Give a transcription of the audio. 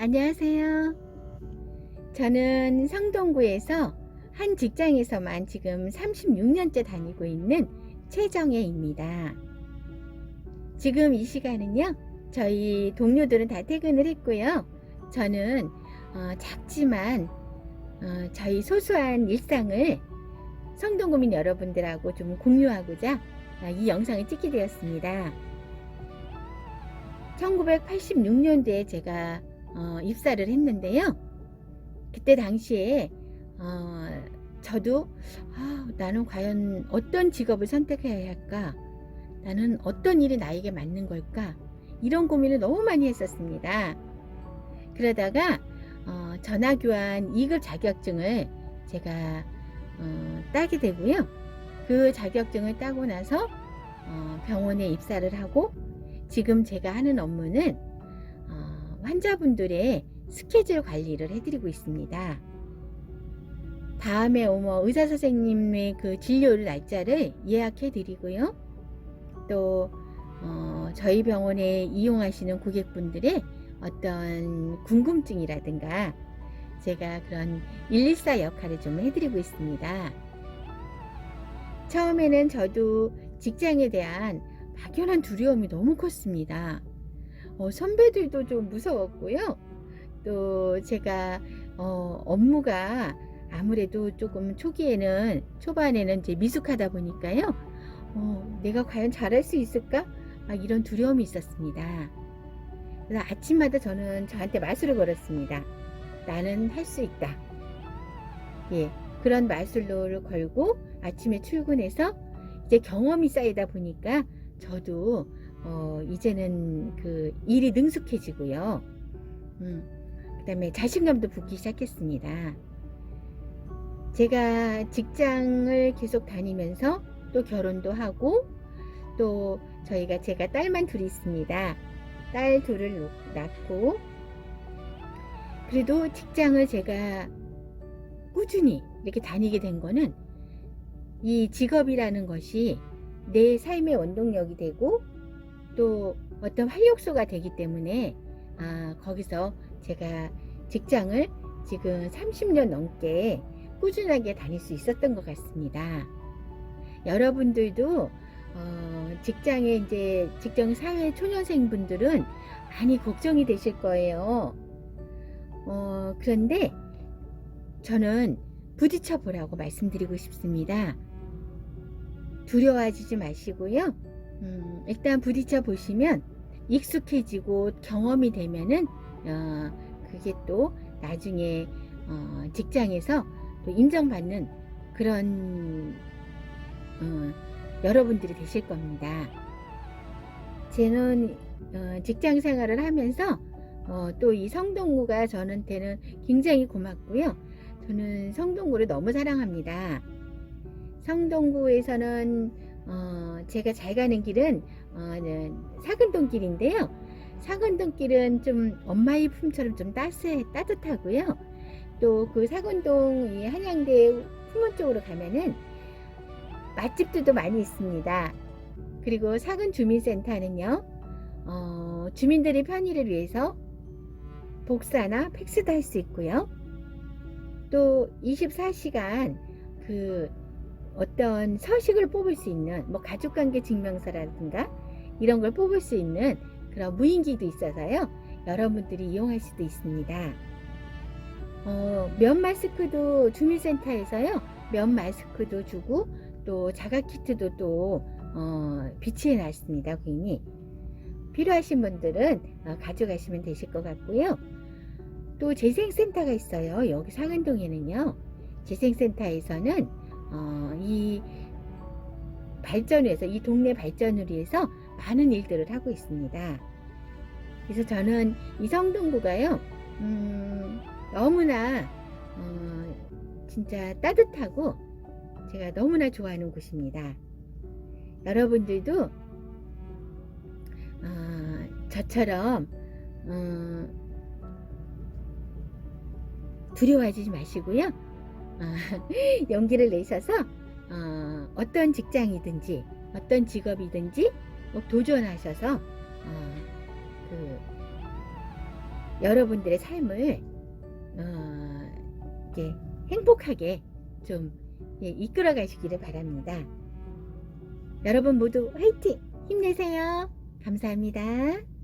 안녕하세요. 저는 성동구에서 한 직장에서만 지금 36년째 다니고 있는 최정혜입니다. 지금 이 시간은요, 저희 동료들은 다 퇴근을 했고요. 저는 어, 작지만 어, 저희 소소한 일상을 성동구민 여러분들하고 좀 공유하고자 어, 이 영상을 찍게 되었습니다. 1986년도에 제가 어, 입사를 했는데요. 그때 당시에 어, 저도 아, 나는 과연 어떤 직업을 선택해야 할까? 나는 어떤 일이 나에게 맞는 걸까? 이런 고민을 너무 많이 했었습니다. 그러다가 어, 전화교환 2급 자격증을 제가 어, 따게 되고요. 그 자격증을 따고 나서 어, 병원에 입사를 하고 지금 제가 하는 업무는 어, 환자분들의 스케줄 관리를 해드리고 있습니다. 다음에 오뭐 의사 선생님의 그 진료 날짜를 예약해 드리고요. 또 어, 저희 병원에 이용하시는 고객분들의 어떤 궁금증이라든가 제가 그런 114 역할을 좀 해드리고 있습니다. 처음에는 저도 직장에 대한 막연한 두려움이 너무 컸습니다. 어, 선배들도 좀 무서웠고요. 또 제가 어, 업무가 아무래도 조금 초기에는 초반에는 이제 미숙하다 보니까요. 어, 내가 과연 잘할 수 있을까? 막 이런 두려움이 있었습니다. 그래서 아침마다 저는 저한테 마술을 걸었습니다. 나는 할 수 있다. 예, 그런 마술로를 걸고 아침에 출근해서 이제 경험이 쌓이다 보니까 저도 어, 이제는 그 일이 능숙해지고요. 음, 그 다음에 자신감도 붙기 시작했습니다. 제가 직장을 계속 다니면서 또 결혼도 하고 또 저희가 제가 딸만 둘이 있습니다. 딸 둘을 놓- 낳고 그래도 직장을 제가 꾸준히 이렇게 다니게 된 거는 이 직업이라는 것이 내 삶의 원동력이 되고 또 어떤 활력소가 되기 때문에 아, 거기서 제가 직장을 지금 30년 넘게 꾸준하게 다닐 수 있었던 것 같습니다. 여러분들도 어, 직장에 이제 직장 사회 초년생 분들은 많이 걱정이 되실 거예요. 어, 그런데 저는 부딪혀 보라고 말씀드리고 싶습니다. 두려워하지 마시고요. 음, 일단 부딪혀 보시면 익숙해지고 경험이 되면은 어, 그게 또 나중에 어, 직장에서 또 인정받는 그런 어, 여러분들이 되실 겁니다. 저는 어, 직장 생활을 하면서 어, 또 이 성동구가 저한테는 굉장히 고맙고요. 저는 성동구를 너무 사랑합니다. 성동구에서는 어, 제가 잘 가는 길은 어, 네, 사근동 길인데요. 사근동 길은 좀 엄마의 품처럼 좀 따스, 따뜻하고요. 또 그 사근동 이 한양대 후문 쪽으로 가면은 맛집들도 많이 있습니다. 그리고 사근 주민센터는요, 어, 주민들의 편의를 위해서 복사나 팩스도 할 수 있고요. 또 24시간 그 어떤 서식을 뽑을 수 있는 뭐 가족관계 증명서라든가 이런 걸 뽑을 수 있는 그런 무인기도 있어서요. 여러분들이 이용할 수도 있습니다. 어, 면 마스크도 주민센터에서요. 면 마스크도 주고 또 자가 키트도 또 어, 비치해 놨습니다. 고객님. 필요하신 분들은 어, 가져가시면 되실 것 같고요. 또 재생센터가 있어요. 여기 상안동에는요. 재생센터에서는 어, 이 발전을 위해서 이 동네 발전을 위해서 많은 일들을 하고 있습니다. 그래서 저는 이 성동구가요. 음, 너무나 어, 진짜 따뜻하고 제가 너무나 좋아하는 곳입니다. 여러분들도 어, 저처럼 어, 두려워하지 마시고요. 어, 용기를 내셔서 어, 어떤 직장이든지 어떤 직업이든지 꼭 도전하셔서 어, 그 여러분들의 삶을 어, 이렇게 행복하게 좀 예, 이끌어 가시기를 바랍니다. 여러분 모두 화이팅! 힘내세요. 감사합니다.